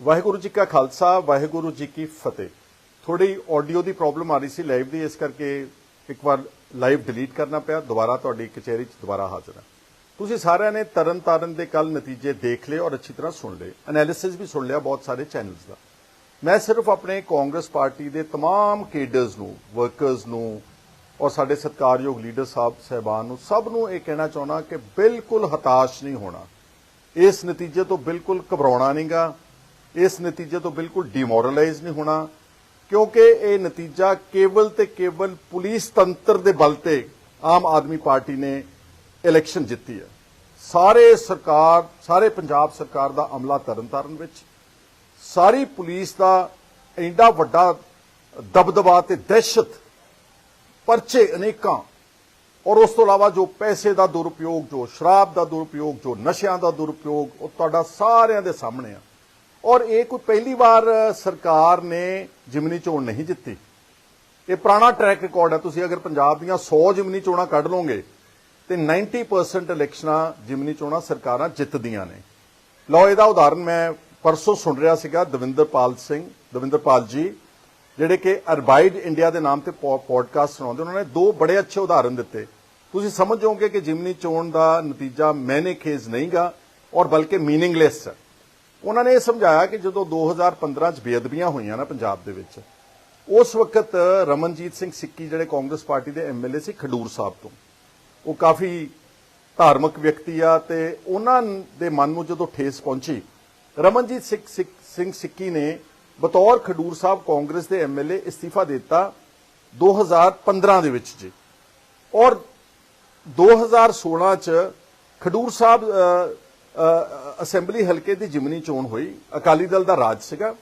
ਵਾਹਿਗੁਰੂ ਜੀ ਕਾ ਖਾਲਸਾ ਵਾਹਿਗੁਰੂ ਜੀ ਕੀ ਫਤਿਹ ਥੋੜੀ ਆਡੀਓ ਦੀ ਪ੍ਰੋਬਲਮ ਆ ਰਹੀ ਸੀ ਲਾਈਵ ਦੀ ਇਸ ਕਰਕੇ ਇੱਕ ਵਾਰ ਲਾਈਵ ਡਿਲੀਟ ਕਰਨਾ ਪਿਆ ਦੁਬਾਰਾ ਤੁਹਾਡੀ ਕਚਹਿਰੀ 'ਚ ਦੁਬਾਰਾ ਹਾਜ਼ਰ ਹਾਂ ਤੁਸੀਂ ਸਾਰਿਆਂ ਨੇ ਤਰਨ ਤਾਰਨ ਦੇ ਕੱਲ ਨਤੀਜੇ ਦੇਖ ਲਏ ਔਰ ਅੱਛੀ ਤਰ੍ਹਾਂ ਸੁਣ ਲਏ ਐਨਾਲਿਸਿਸ ਵੀ ਸੁਣ ਲਿਆ ਬਹੁਤ ਸਾਰੇ ਚੈਨਲਸ ਦਾ ਮੈਂ ਸਿਰਫ ਆਪਣੇ ਕਾਂਗਰਸ ਪਾਰਟੀ ਦੇ तमाम ਕੇਡਰਸ ਨੂੰ ਵਰਕਰਸ ਨੂੰ ਔਰ ਸਾਡੇ ਸਤਿਕਾਰਯੋਗ ਲੀਡਰ ਸਾਹਿਬ ਸਹਿਬਾਨ ਨੂੰ ਸਭ ਨੂੰ ਇਹ ਕਹਿਣਾ ਚਾਹੁੰਦਾ ਕਿ ਬਿਲਕੁਲ ਹਤਾਸ਼ ਨਹੀਂ ਹੋਣਾ ਇਸ ਨਤੀਜੇ ਤੋਂ ਬਿਲਕੁਲ ਘਬਰਾਉਣਾ ਨਹੀਂਗਾ ਇਸ ਨਤੀਜੇ ਤੋਂ ਬਿਲਕੁਲ ਡੀਮੋਰਲਾਈਜ਼ ਨਹੀਂ ਹੋਣਾ, ਕਿਉਂਕਿ ਇਹ ਨਤੀਜਾ ਕੇਵਲ ਤੇ ਕੇਵਲ ਪੁਲਿਸ ਤੰਤਰ ਦੇ ਬਲ ਤੇ ਆਮ ਆਦਮੀ ਪਾਰਟੀ ਨੇ ਇਲੈਕਸ਼ਨ ਜਿੱਤੀ ਹੈ। ਸਾਰੇ ਸਰਕਾਰ, ਸਾਰੇ ਪੰਜਾਬ ਸਰਕਾਰ ਦਾ ਅਮਲਾ ਤਰਨਤਾਰਨ ਵਿੱਚ, ਸਾਰੀ ਪੁਲਿਸ ਦਾ ਇੰਨਾ ਵੱਡਾ ਦਬਦਬਾ ਤੇ ਦਹਿਸ਼ਤ ਪਰਚੇ ਅਨੇਕਾਂ, ਔਰ ਉਸ ਤੋਂ ਇਲਾਵਾ ਜੋ ਪੈਸੇ ਦਾ ਦੁਰਉਪਯੋਗ, ਜੋ ਸ਼ਰਾਬ ਦਾ ਦੁਰਉਪਯੋਗ, ਜੋ ਨਸ਼ਿਆਂ ਦਾ ਦੁਰਉਪਯੋਗ, ਉਹ ਤੁਹਾਡਾ ਸਾਰਿਆਂ ਦੇ ਸਾਹਮਣੇ ਆ। ਔਰ ਇਹ ਕੋਈ ਪਹਿਲੀ ਵਾਰ ਸਰਕਾਰ ਨੇ ਜਿਮਨੀ ਚੋਣ ਨਹੀਂ ਜਿੱਤੀ। ਇਹ ਪੁਰਾਣਾ ਟਰੈਕ ਰਿਕਾਰਡ ਹੈ। ਤੁਸੀਂ ਅਗਰ ਪੰਜਾਬ ਦੀਆਂ 100 ਜਿਮਨੀ ਚੋਣਾਂ ਕੱਢ ਲਓਗੇ, ਤੇ 90% ਇਲੈਕਸ਼ਨਾਂ ਜਿਮਨੀ ਚੋਣਾਂ ਸਰਕਾਰਾਂ ਜਿੱਤਦੀਆਂ ਨੇ। ਲਓ, ਇਹਦਾ ਉਦਾਹਰਨ ਮੈਂ ਪਰਸੋਂ ਸੁਣ ਰਿਹਾ ਸੀਗਾ, ਦਵਿੰਦਰਪਾਲ ਸਿੰਘ, ਦਵਿੰਦਰਪਾਲ ਜੀ, ਜਿਹੜੇ ਕਿ ਅਰਬਾਈਡ ਇੰਡੀਆ ਦੇ ਨਾਮ ਤੇ ਪੋਡਕਾਸਟ ਸੁਣਾਉਂਦੇ, ਉਹਨਾਂ ਨੇ ਦੋ ਬੜੇ ਅੱਛੇ ਉਦਾਹਰਨ ਦਿੱਤੇ। ਤੁਸੀਂ ਸਮਝ ਜਾਓਗੇ ਕਿ ਜਿਮਨੀ ਚੋਣ ਦਾ ਨਤੀਜਾ ਮੈਨੇ ਖੇਜ਼ ਨਹੀਂਗਾ, ਔਰ ਬਲਕਿ ਮੀਨਿੰਗਲੈਸ ਹੈ। ਉਹਨਾਂ ਨੇ ਇਹ ਸਮਝਾਇਆ ਕਿ ਜਦੋਂ 2015 ਚ ਬੇਅਦਬੀਆਂ ਹੋਈਆਂ ਨਾ ਪੰਜਾਬ ਦੇ ਵਿੱਚ, ਉਸ ਵਕਤ ਰਮਨਜੀਤ ਸਿੰਘ ਸਿੱਕੀ ਜਿਹੜੇ ਕਾਂਗਰਸ ਪਾਰਟੀ ਦੇ ਐਮਐਲਏ ਸੀ ਖਡੂਰ ਸਾਹਿਬ ਤੋਂ, ਉਹ ਕਾਫੀ ਧਾਰਮਿਕ ਵਿਅਕਤੀ ਆ ਤੇ ਉਹਨਾਂ ਦੇ ਮਨ ਨੂੰ ਜਦੋਂ ਠੇਸ ਪਹੁੰਚੀ, ਰਮਨਜੀਤ ਸਿੰਘ ਸਿੱਕ- ਸਿੰਘ ਸਿੱਕੀ ਨੇ ਬਤੌਰ ਖਡੂਰ ਸਾਹਿਬ ਕਾਂਗਰਸ ਦੇ ਐਮਐਲਏ ਅਸਤੀਫਾ ਦਿੱਤਾ 2015 ਦੇ ਵਿੱਚ ਜੀ। ਔਰ 2016 ਚ ਖਡੂਰ ਸਾਹਿਬ ਅਸੈਂਬਲੀ ਹਲਕੇ ਦੀ ਜਿਮਨੀ ਚੋਣ ਹੋਈ। ਅਕਾਲੀ ਦਲ ਦਾ ਰਾਜ ਸੀਗਾ।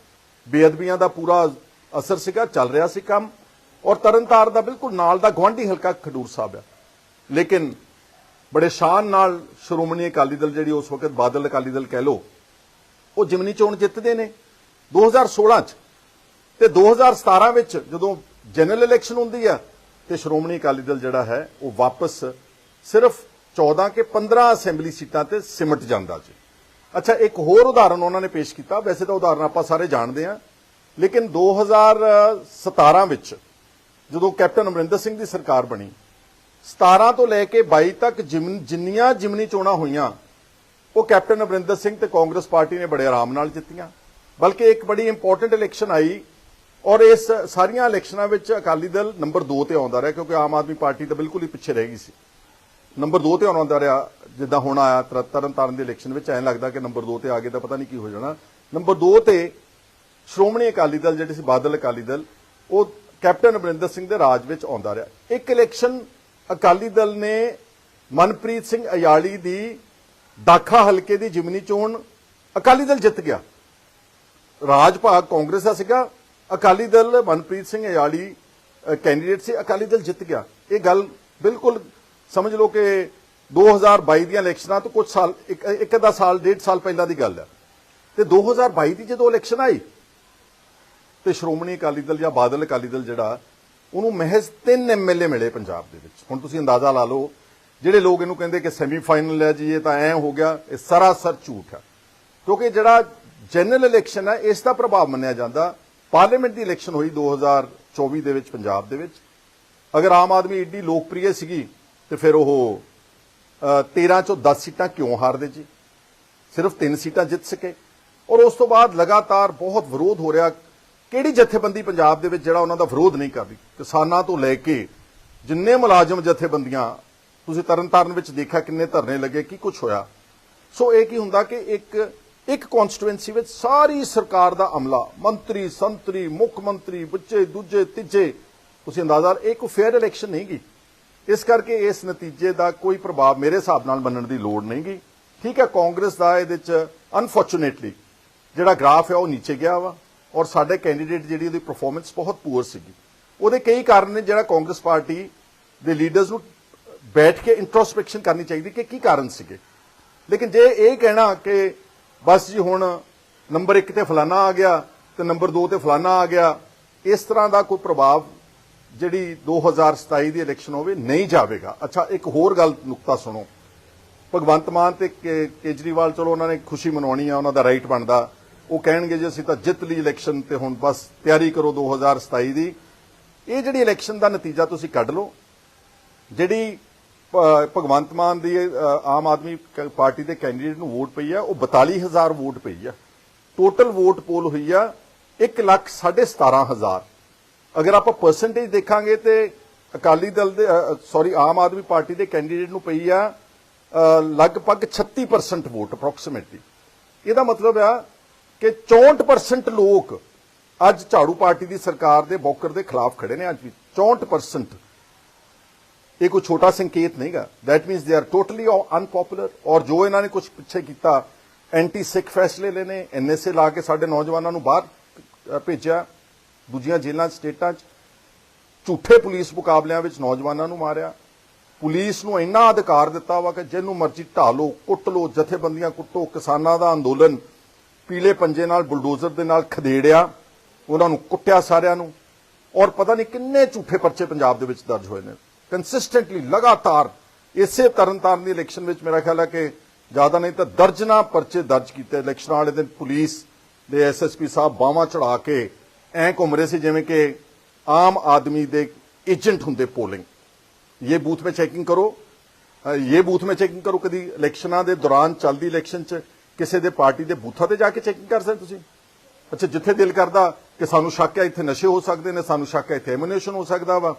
ਬੇਅਦਬੀਆਂ ਦਾ ਪੂਰਾ ਅਸਰ ਸੀਗਾ, ਚੱਲ ਰਿਹਾ ਸੀ ਕੰਮ। ਔਰ ਤਰਨਤਾਰ ਦਾ ਬਿਲਕੁਲ ਨਾਲ ਦਾ ਗਵਾਂਢੀ ਹਲਕਾ ਖਡੂਰ ਸਾਹਿਬ ਆ। ਲੇਕਿਨ ਬੜੇ ਸ਼ਾਨ ਨਾਲ ਸ਼੍ਰੋਮਣੀ ਅਕਾਲੀ ਦਲ ਜਿਹੜੀ ਉਸ ਵਕਤ ਬਾਦਲ ਅਕਾਲੀ ਦਲ ਕਹਿ ਲੋ ਉਹ ਜਿਮਨੀ ਚੋਣ ਜਿੱਤਦੇ ਨੇ। 2016 ਚ ਤੇ 2017 ਵਿੱਚ ਜਦੋਂ ਜਨਰਲ ਇਲੈਕਸ਼ਨ ਹੁੰਦੀ ਆ ਤੇ ਸ਼੍ਰੋਮਣੀ ਅਕਾਲੀ ਦਲ ਜਿਹੜਾ ਹੈ, ਉਹ ਵਾਪਸ ਸਿਰਫ 14 ਕੇ 15 ਅਸੈਂਬਲੀ ਸੀਟਾਂ ਤੇ ਸਿਮਟ ਜਾਂਦਾ ਜੀ। ਅੱਛਾ, ਇੱਕ ਹੋਰ ਉਦਾਹਰਨ ਉਹਨਾਂ ਨੇ ਪੇਸ਼ ਕੀਤਾ। ਵੈਸੇ ਤਾਂ ਉਦਾਹਰਨ ਆਪਾਂ ਸਾਰੇ ਜਾਣਦੇ ਆ ਲੇਕਿਨ 2017 ਵਿੱਚ ਜਦੋਂ ਕੈਪਟਨ ਅਮਰਿੰਦਰ ਸਿੰਘ ਦੀ ਸਰਕਾਰ ਬਣੀ 17 ਤੋਂ ਲੈ ਕੇ 22 ਤੱਕ ਜਿਮਨ- ਜਿੰਨੀਆਂ ਜਿਮਨੀ ਚੋਣਾਂ ਹੋਈਆਂ, ਉਹ ਕੈਪਟਨ ਅਮਰਿੰਦਰ ਸਿੰਘ ਤੇ ਕਾਂਗਰਸ ਪਾਰਟੀ ਨੇ ਬੜੇ ਆਰਾਮ ਨਾਲ ਜਿੱਤੀਆਂ। ਬਲਕਿ ਇੱਕ ਬੜੀ ਇੰਪੋਰਟੈਂਟ ਇਲੈਕਸ਼ਨ ਆਈ ਔਰ ਇਸ ਸਾਰੀਆਂ ਇਲੈਕਸ਼ਨਾਂ ਵਿੱਚ ਅਕਾਲੀ ਦਲ ਨੰਬਰ 2 ਤੇ ਆਉਂਦਾ ਰਿਹਾ ਕਿਉਂਕਿ ਆਮ ਆਦਮੀ ਪਾਰਟੀ ਤਾਂ ਬਿਲਕੁਲ ਹੀ ਪਿੱਛੇ ਰਹਿ ਗਈ ਸੀ। ਨੰਬਰ 2 ਤੇ ਆਉਣ ਆਉਂਦਾ ਰਿਹਾ, ਜਿੱਦਾਂ ਹੁਣ ਆਇਆ, ਤਰ- ਤਰਨ ਤਾਰਨ ਦੀ ਇਲੈਕਸ਼ਨ ਵਿੱਚ, ਐਂ ਲੱਗਦਾ ਕਿ ਨੰਬਰ 2 ਤੇ ਆ ਗਏ ਤਾਂ ਪਤਾ ਨਹੀਂ ਕੀ ਹੋ ਜਾਣਾ। ਨੰਬਰ 2 ਤੇ ਸ਼੍ਰੋਮਣੀ ਅਕਾਲੀ ਦਲ, ਜਿਹੜੇ ਸੀ ਬਾਦਲ ਅਕਾਲੀ ਦਲ, ਉਹ ਕੈਪਟਨ ਅਮਰਿੰਦਰ ਸਿੰਘ ਦੇ ਰਾਜ ਵਿੱਚ ਆਉਂਦਾ ਰਿਹਾ। ਇੱਕ ਇਲੈਕਸ਼ਨ ਅਕਾਲੀ ਦਲ ਨੇ ਮਨਪ੍ਰੀਤ ਸਿੰਘ ਅਯਾਲੀ ਦੀ ਦਾਖਾ ਹਲਕੇ ਦੀ ਜਿਮਨੀ ਚੋਣ ਅਕਾਲੀ ਦਲ ਜਿੱਤ ਗਿਆ। ਰਾਜ ਭਾਗ ਕਾਂਗਰਸ ਦਾ ਸੀਗਾ। ਅਕਾਲੀ ਦਲ ਮਨਪ੍ਰੀਤ ਸਿੰਘ ਅਯਾਲੀ ਕੈਂਡੀਡੇਟ ਸੀ, ਅਕਾਲੀ ਦਲ ਜਿੱਤ ਗਿਆ। ਇਹ ਗੱਲ ਬਿਲਕੁਲ ਸਮਝ ਲਓ ਕਿ 2022 ਦੀਆਂ ਇਲੈਕਸ਼ਨਾਂ ਤੋਂ ਕੁਝ ਸਾਲ, ਇੱਕ ਇੱਕ ਅੱਧਾ ਸਾਲ, ਡੇਢ ਸਾਲ ਪਹਿਲਾਂ ਦੀ ਗੱਲ ਹੈ। ਤੇ 2022 ਦੀ ਜਦੋਂ ਇਲੈਕਸ਼ਨ ਆਈ, ਤੇ ਸ਼੍ਰੋਮਣੀ ਅਕਾਲੀ ਦਲ ਜਾਂ ਬਾਦਲ ਅਕਾਲੀ ਦਲ ਜਿਹੜਾ, ਉਹਨੂੰ ਮਹਿਜ਼ ਤਿੰਨ ਐਮਐਲਏ ਮਿਲੇ ਪੰਜਾਬ ਦੇ ਵਿੱਚ। ਹੁਣ ਤੁਸੀਂ ਅੰਦਾਜ਼ਾ ਲਾ ਲਓ, ਜਿਹੜੇ ਲੋਕ ਇਹਨੂੰ ਕਹਿੰਦੇ ਕਿ ਸੈਮੀਫਾਈਨਲ ਹੈ ਜੀ, ਇਹ ਤਾਂ ਐ ਹੋ ਗਿਆ, ਇਹ ਸਰਾਸਰ ਝੂਠ ਹੈ। ਕਿਉਂਕਿ ਜਿਹੜਾ ਜਨਰਲ ਇਲੈਕਸ਼ਨ ਹੈ, ਇਸ ਦਾ ਪ੍ਰਭਾਵ ਮੰਨਿਆ ਜਾਂਦਾ। ਪਾਰਲੀਮੈਂਟ ਦੀ ਇਲੈਕਸ਼ਨ ਹੋਈ 2024 ਦੇ ਵਿੱਚ, ਪੰਜਾਬ ਦੇ ਵਿੱਚ। ਅਗਰ ਆਮ ਆਦਮੀ ਏਡੀ ਲੋਕਪ੍ਰਿਯ ਸੀਗੀ ਤੇ ਫਿਰ ਉਹ ਅ, 13 ਚੋਂ 10 ਸੀਟਾਂ ਕਿਉਂ ਹਾਰਦੇ ਜੀ? ਸਿਰਫ 3 ਸੀਟਾਂ ਜਿੱਤ ਸਕੇ। ਔਰ ਉਸ ਤੋਂ ਬਾਅਦ ਲਗਾਤਾਰ ਬਹੁਤ ਵਿਰੋਧ ਹੋ ਰਿਹਾ। ਕਿਹੜੀ ਜਥੇਬੰਦੀ ਪੰਜਾਬ ਦੇ ਵਿੱਚ ਜਿਹੜਾ ਉਹਨਾਂ ਦਾ ਵਿਰੋਧ ਨਹੀਂ ਕਰਦੀ? ਕਿਸਾਨਾਂ ਤੋਂ ਲੈ ਕੇ ਜਿੰਨੇ ਮੁਲਾਜ਼ਮ ਜਥੇਬੰਦੀਆਂ ਤੁਸੀਂ ਤਰਨਤਾਰਨ ਵਿੱਚ ਦੇਖਿਆ ਕਿੰਨੇ ਧਰਨੇ ਲੱਗੇ ਕੀ ਕੁਝ ਹੋਇਆ? ਸੋ ਇਹ ਕੀ ਹੁੰਦਾ ਕਿ ਇੱਕ ਇੱਕ ਕਨਸਟੀਟੂਐਂਸੀ ਵਿੱਚ ਸਾਰੀ ਸਰਕਾਰ ਦਾ ਅਮਲਾ। ਮੰਤਰੀ ਸੰਤਰੀ ਮੁੱਖ ਮੰਤਰੀ ਬੱਚੇ ਦੂਜੇ ਤੀਜੇ। ਤੁਸੀਂ ਅੰਦਾਜ਼ਾ ਇਹ ਕੋਈ ਫੇਅਰ ਇਲੈਕਸ਼ਨ ਨਹੀਂ ਗੀ ਇਸ ਕਰਕੇ ਇਸ ਨਤੀਜੇ ਦਾ ਕੋਈ ਪ੍ਰਭਾਵ ਮੇਰੇ ਹਿਸਾਬ ਨਾਲ ਮੰਨਣ ਦੀ ਲੋੜ ਨਹੀਂ ਗੀ ਠੀਕ ਹੈ, ਕਾਂਗਰਸ ਦਾ ਇਹਦੇ ਚ ਅਨਫੋਰਚੂਨੇਟਲੀ ਜਿਹੜਾ ਗ੍ਰਾਫ ਹੈ ਉਹ ਨੀਚੇ ਗਿਆ ਵਾ ਔਰ ਸਾਡੇ ਕੈਂਡੀਡੇਟ ਜਿਹੜੀ ਉਹਦੀ ਪਰਫਾਰਮੈਂਸ ਬਹੁਤ ਪੂਰ ਸੀਗੀ। ਉਹਦੇ ਕਈ ਕਾਰਨ ਨੇ ਜਿਹੜਾ ਕਾਂਗਰਸ ਪਾਰਟੀ ਦੇ ਲੀਡਰਸ ਨੂੰ ਬੈਠ ਕੇ ਇੰਟਰੋਸਪੈਕਸ਼ਨ ਕਰਨੀ ਚਾਹੀਦੀ ਕਿ ਕੀ ਕਾਰਨ ਸੀਗੇ। ਲੇਕਿਨ ਜੇ ਇਹ ਕਹਿਣਾ ਕਿ ਬਸ ਜੀ ਹੁਣ ਨੰਬਰ 1 ਤੇ ਫਲਾਣਾ ਆ ਗਿਆ ਤੇ ਨੰਬਰ 2 ਤੇ ਫਲਾਣਾ ਆ ਗਿਆ, ਇਸ ਤਰ੍ਹਾਂ ਦਾ ਕੋਈ ਪ੍ਰਭਾਵ ਜਿਹੜੀ 2027 ਦੀ ਇਲੈਕਸ਼ਨ ਹੋਵੇ ਨਹੀਂ ਜਾਵੇਗਾ। ਅੱਛਾ, ਇੱਕ ਹੋਰ ਗੱਲ, ਨੁਕਤਾ ਸੁਣੋ। ਭਗਵੰਤ ਮਾਨ ਤੇ ਕੇਜਰੀਵਾਲ, ਚਲੋ ਉਹਨਾਂ ਨੇ ਖੁਸ਼ੀ ਮਨਾਉਣੀ ਆ, ਉਹਨਾਂ ਦਾ ਰਾਈਟ ਬਣਦਾ। ਉਹ ਕਹਿਣਗੇ ਜੇ, ਅਸੀਂ ਤਾਂ ਜਿੱਤ ਲਈ ਇਲੈਕਸ਼ਨ ਤੇ ਹੁਣ ਬਸ ਤਿਆਰੀ ਕਰੋ 2027 ਦੀ। ਇਹ ਜਿਹੜੀ ਇਲੈਕਸ਼ਨ ਦਾ ਨਤੀਜਾ ਤੁਸੀਂ ਕੱਢ ਲਓ। ਜਿਹੜੀ ਭਗਵੰਤ ਮਾਨ ਦੀ ਆਮ ਆਦਮੀ ਪਾਰਟੀ ਦੇ ਕੈਂਡੀਡੇਟ ਨੂੰ ਵੋਟ ਪਈ ਆ, ਉਹ 42000 ਵੋਟ ਪਈ ਆ। ਟੋਟਲ ਵੋਟ ਪੋਲ ਹੋਈ ਆ 1 ਲੱਖ 17500 ਅਗਰ ਆਪਾਂ ਪਰਸੈਂਟੇਜ ਦੇਖਾਂਗੇ ਤੇ ਅਕਾਲੀ ਦਲ ਦੇ ਸੌਰੀ ਆਮ ਆਦਮੀ ਪਾਰਟੀ ਦੇ ਕੈਂਡੀਡੇਟ ਨੂੰ ਪਈ ਆ ਲਗਭਗ 36% ਵੋਟ ਅਪਰੋਕਸੀਮੇਟਲੀ ਇਹਦਾ ਮਤਲਬ ਆ ਕਿ 64% ਲੋਕ ਅੱਜ ਝਾੜੂ ਪਾਰਟੀ ਦੀ ਸਰਕਾਰ ਦੇ ਬੌਕਰ ਦੇ ਖਿਲਾਫ ਖੜੇ ਨੇ ਅੱਜ ਵੀ। 64% ਇਹ ਕੋਈ ਛੋਟਾ ਸੰਕੇਤ ਨਹੀਂਗਾ। That means they are totally unpopular ਔਰ ਜੋ ਇਹਨਾਂ ਨੇ ਕੁਝ ਪਿੱਛੇ ਕੀਤਾ ਐਂਟੀ ਸਿੱਖ ਫੈਸਲੇ ਲੈਨੇ ਐਨਐਸਏ ਲਾ ਕੇ ਸਾਡੇ ਨੌਜਵਾਨਾਂ ਨੂੰ ਬਾਹਰ ਭੇਜਿਆ। ਦੂਜੀਆਂ ਜੇਲ੍ਹਾਂ ਸਟੇਟਾਂ 'ਚ। ਝੂਠੇ ਪੁਲਿਸ ਮੁਕਾਬਲਿਆਂ ਵਿੱਚ ਨੌਜਵਾਨਾਂ ਨੂੰ ਮਾਰਿਆ। ਪੁਲਿਸ ਨੂੰ ਇੰਨਾ ਅਧਿਕਾਰ ਦਿੱਤਾ ਵਾ ਕਿ ਜਿਹਨੂੰ ਮਰਜ਼ੀ ਢਾਲੋ ਕੁੱਟ ਲੋ ਜਥੇਬੰਦੀਆਂ ਕੁੱਟੋ, ਕਿਸਾਨਾਂ ਦਾ ਅੰਦੋਲਨ ਪੀਲੇ ਪੰਜੇ ਨਾਲ, ਬੁਲਡੋਜ਼ਰ ਦੇ ਨਾਲ ਖਦੇੜਿਆ, ਉਹਨਾਂ ਨੂੰ ਕੁੱਟਿਆ ਸਾਰਿਆਂ ਨੂੰ। ਔਰ ਪਤਾ ਨਹੀਂ ਕਿੰਨੇ ਝੂਠੇ ਪਰਚੇ ਪੰਜਾਬ ਦੇ ਵਿੱਚ ਦਰਜ ਹੋਏ ਨੇ। ਕੰਸਿਸਟੈਂਟਲੀ ਲਗਾਤਾਰ, ਇਸੇ ਤਰਨਤਾਰਨ ਦੀ ਇਲੈਕਸ਼ਨ ਵਿੱਚ ਮੇਰਾ ਖਿਆਲ ਹੈ ਕਿ ਜ਼ਿਆਦਾ ਨਹੀਂ ਤਾਂ ਦਰਜਨਾ ਪਰਚੇ ਦਰਜ ਕੀਤੇ। ਇਲੈਕਸ਼ਨ ਵਾਲੇ ਦਿਨ ਪੁਲਿਸ ਦੇ ਐਸਐਸਪੀ ਸਾਹਿਬ ਬਾਹਾਂ ਚੜਾ ਕੇ ਐ ਘੁੰਮ ਰਹੇ ਸੀ ਜਿਵੇਂ ਕਿ ਆਮ ਆਦਮੀ ਦੇ ਏਜੰਟ ਹੁੰਦੇ ਪੋਲਿੰਗ। ਇਹ ਬੂਥ ਮੇ ਚੈਕਿੰਗ ਕਰੋ। ਇਹ ਬੂਥ ਮੇ ਚੈਕਿੰਗ ਕਰੋ ਕਦੀ ਇਲੈਕਸ਼ਨਾਂ ਦੇ ਦੌਰਾਨ ਚੱਲਦੀ ਇਲੈਕਸ਼ਨ 'ਚ ਕਿਸੇ ਦੇ ਪਾਰਟੀ ਦੇ ਬੂਥਾਂ ਤੇ ਜਾ ਕੇ ਚੈਕਿੰਗ ਕਰ ਸਕਦੇ ਤੁਸੀਂ। ਅੱਛਾ, ਜਿੱਥੇ ਦਿਲ ਕਰਦਾ ਕਿ ਸਾਨੂੰ ਸ਼ੱਕ ਹੈ, ਇੱਥੇ ਨਸ਼ੇ ਹੋ ਸਕਦੇ ਨੇ, ਸਾਨੂੰ ਸ਼ੱਕ ਹੈ, ਇੱਥੇ ਐਮਿਨੇਸ਼ਨ ਹੋ ਸਕਦਾ ਵਾ।